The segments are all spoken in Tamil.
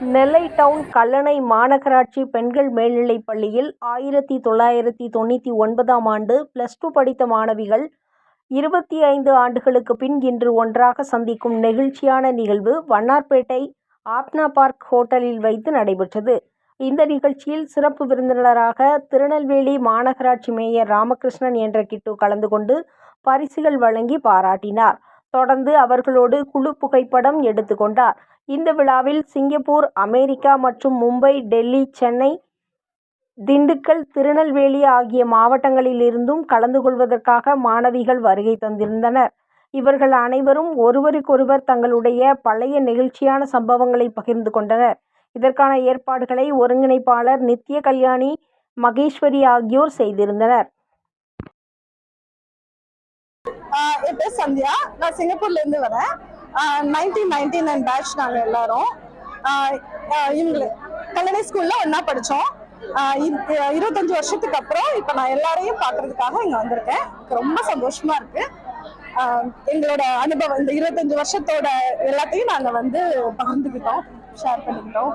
நெல்லை டவுன் கல்லணை மாநகராட்சி பெண்கள் மேல்நிலைப் பள்ளியில் ஆயிரத்தி தொள்ளாயிரத்தி தொண்ணூற்றி ஒன்பதாம் ஆண்டு பிளஸ் டூ படித்த மாணவிகள் இருபத்தி ஐந்து ஆண்டுகளுக்கு பின் இன்று ஒன்றாக சந்திக்கும் நெகிழ்ச்சியான நிகழ்வு வண்ணார்பேட்டை ஆப்னா பார்க் ஹோட்டலில் வைத்து நடைபெற்றது. இந்த நிகழ்ச்சியில் சிறப்பு விருந்தினராக திருநெல்வேலி மாநகராட்சி மேயர் ராமகிருஷ்ணன் என்ற கிட்டு கலந்து கொண்டு பரிசுகள் வழங்கி பாராட்டினார். தொடர்ந்து அவர்களோடு குழு புகைப்படம் எடுத்துக்கொண்டார் இந்த விழாவில் சிங்கப்பூர் அமெரிக்கா மற்றும் மும்பை டெல்லி சென்னை திண்டுக்கல் திருநெல்வேலி ஆகிய மாவட்டங்களிலிருந்தும் கலந்து கொள்வதற்காக மாணவிகள் வருகை தந்திருந்தனர். இவர்கள் அனைவரும் ஒருவருக்கொருவர் தங்களுடைய பழைய நெகிழ்ச்சியான சம்பவங்களை பகிர்ந்து கொண்டனர். இதற்கான ஏற்பாடுகளை ஒருங்கிணைப்பாளர் நித்ய கல்யாணி மகேஸ்வரி ஆகியோர் செய்திருந்தனர். என் பேர் சந்தியா. நான் சிங்கப்பூர்ல இருந்து வரேன். நைன்டீன் நைன்டி நைன் பேட்ச் நாங்கள் எல்லாரும் ஆஹ் கல்லணை ஸ்கூல்ல ஒன்றா படித்தோம் இருபத்தஞ்சு வருஷத்துக்கு அப்புறம் இப்போ நான் எல்லாரையும் பார்க்கறதுக்காக இங்கே வந்திருக்கேன். ரொம்ப சந்தோஷமா இருக்கு. எங்களோட அனுபவம் இந்த இருபத்தஞ்சு வருஷத்தோட எல்லாத்தையும் நாங்கள் வந்து பகிர்ந்துக்கிட்டோம் ஷேர் பண்ணிக்கிட்டோம்.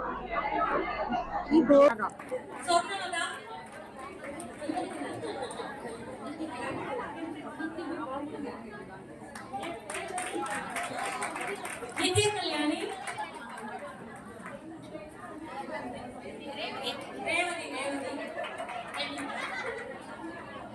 இது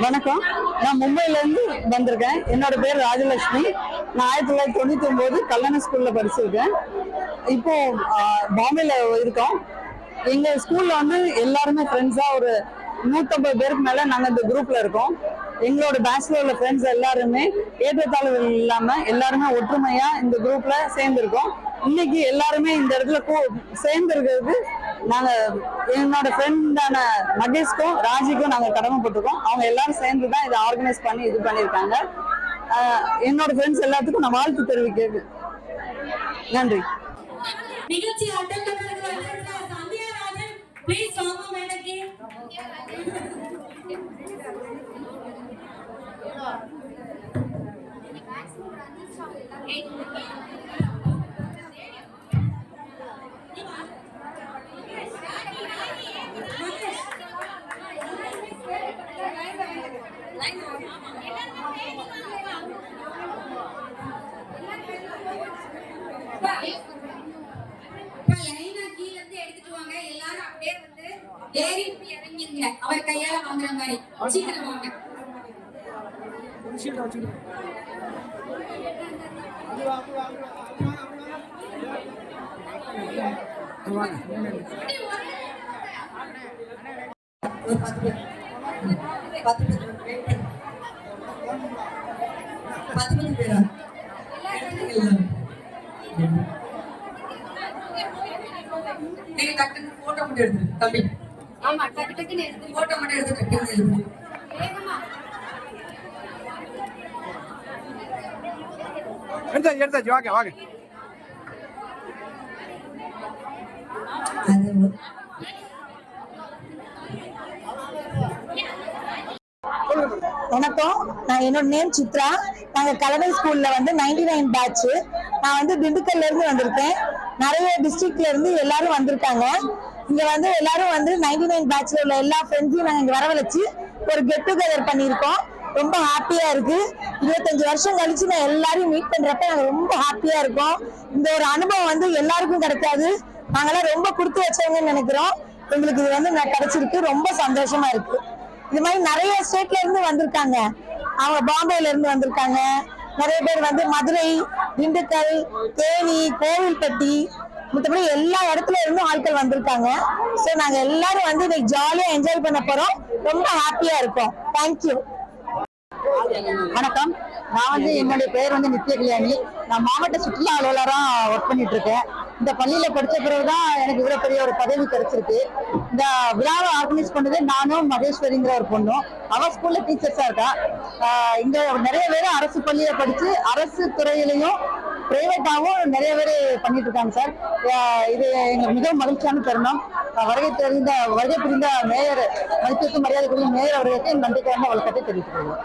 வணக்கம். நான் மும்பைல இருந்து வந்திருக்கேன். என்னோட பேர் ராஜலட்சுமி. நான் ஆயிரத்தி தொள்ளாயிரத்தி தொண்ணூத்தி ஒன்பது கல்லணை ஸ்கூல்ல படிச்சிருக்கேன். இப்போ பாம்பேல இருக்கோம். எங்க ஸ்கூல்ல வந்து எல்லாருமே ஃப்ரெண்ட்ஸா ஒரு நூத்தம்பது பேருக்கு மேல நாங்க இந்த குரூப்ல இருக்கோம். எங்களோட பேச்சுலர் உள்ள ஃப்ரெண்ட்ஸ் எல்லாருமே ஏற்றத்தாழ்வு இல்லாம எல்லாருமே ஒற்றுமையா இந்த குரூப்ல சேர்ந்திருக்கோம். இன்னைக்கு எல்லாருமே இந்த இடத்துல கூ- சேர்ந்து நாங்க என்னோட ஃப்ரெண்டான மகேஷ்க்கும் ராஜிக்கும் நாங்க கடமைப்பட்டிருக்கோம். அவங்க எல்லாரும் சேர்ந்து தான் இதை ஆர்கனைஸ் பண்ணி இது பண்ணியிருக்காங்க. என்னோட ஃப்ரெண்ட்ஸ் எல்லாத்துக்கும் நான் வாழ்த்து தெரிவிக்க நன்றி. நிகழ்ச்சி அட்டன் சந்தியா ராஜன் ப்ளீஸ் வாங்க மேடைக்கு இப்ப லைனா கீழ இருந்து எடுத்துட்டு வாங்க எல்லாரும் அப்படியே வந்து ஏறி இப்படி அவர் கையால வாங்குற மாதிரி சீக்கிரம் வாங்க நீங்க டக்குன்னு போட்டோ மட்டும் எடுத்துரு தம்பி. ஆமா டக்கு டக்குன்னு எடுத்து போட்டோ மட்டும் எடுத்து டக்குன்னு எழுதுங்க. வேகமா. எடுத்தாச்சு எடுத்தாச்சு வாங்க வாங்க. வணக்கம். நான் என்னோட நேம் சித்ரா. நாங்க கலவை ஸ்கூல்ல வந்து நைன்டி நைன் பேட்ச் நான் வந்து திண்டுக்கல்ல இருந்து வந்திருக்கேன். நிறைய டிஸ்ட்ரிக்ட்ல இருந்து எல்லாரும் வந்திருக்காங்க. இங்க வந்து எல்லாரும் வந்து நைன்டி நைன் பேட்ச்ல உள்ள எல்லா ஃப்ரெண்ட்ஸையும் நாங்க இங்க வரவழைச்சு ஒரு கெட் டுகெதர் பண்ணியிருக்கோம். ரொம்ப ஹாப்பியா இருக்கு. இருபத்தஞ்சு வருஷம் கழிச்சு நான் எல்லாரையும் மீட் பண்றப்ப நாங்க ரொம்ப ஹாப்பியா இருக்கோம். இந்த ஒரு அனுபவம் வந்து எல்லாருக்கும் கிடைக்காது. நாங்கெல்லாம் ரொம்ப கொடுத்து வச்சவங்கன்னு நினைக்கிறோம். எங்களுக்கு இது வந்து நான் கிடைச்சிருக்கு. ரொம்ப சந்தோஷமா இருக்கு. இது மாதிரி நிறைய ஸ்டேட்ல இருந்து வந்திருக்காங்க. அவங்க பாம்பேல இருந்து வந்திருக்காங்க. நிறைய பேர் வந்து மதுரை திண்டுக்கல் தேனி கோவில்பட்டி மற்றபடி எல்லா இடத்துல இருந்தும் ஆட்கள் வந்திருக்காங்க. ஸோ நாங்கள் எல்லாரும் வந்து இன்னைக்கு ஜாலியாக என்ஜாய் பண்ண போகிறோம் ரொம்ப ஹாப்பியாக இருக்கோம். தேங்க்யூ வணக்கம். நான் வந்து என்னுடைய பேர் வந்து நித்ய கல்யாணி நான் மாவட்ட சுற்றுலா அலுவலராக ஒர்க் பண்ணிட்டு இருக்கேன். இந்த பள்ளியில படிச்ச பிறகுதான் எனக்கு இவ்வளவு பெரிய ஒரு பதவி கிடைச்சிருக்கு. இந்த விழாவை ஆர்கனைஸ் பண்ணது நானும் மகேஸ்வரிங்கிற ஒரு பொண்ணும். அவ ஸ்கூல்ல டீச்சர்ஸா இருக்கா. இங்க நிறைய பேர் அரசு பள்ளியில படிச்சு அரசு துறையிலையும் பிரைவேட்டாவும் நிறைய பேர் பண்ணிட்டு இருக்காங்க சார். இது எங்களுக்கு மிகவும் மகிழ்ச்சியான தருணம். வருகை தெரிந்த வருகை புரிந்த மேயர் மதிப்பிற்கு மரியாதைக்குரிய மேயர் அவர்களுக்கு நன்றி கலந்த வழக்கத்தை தெரிவித்துக் கொள்வோம்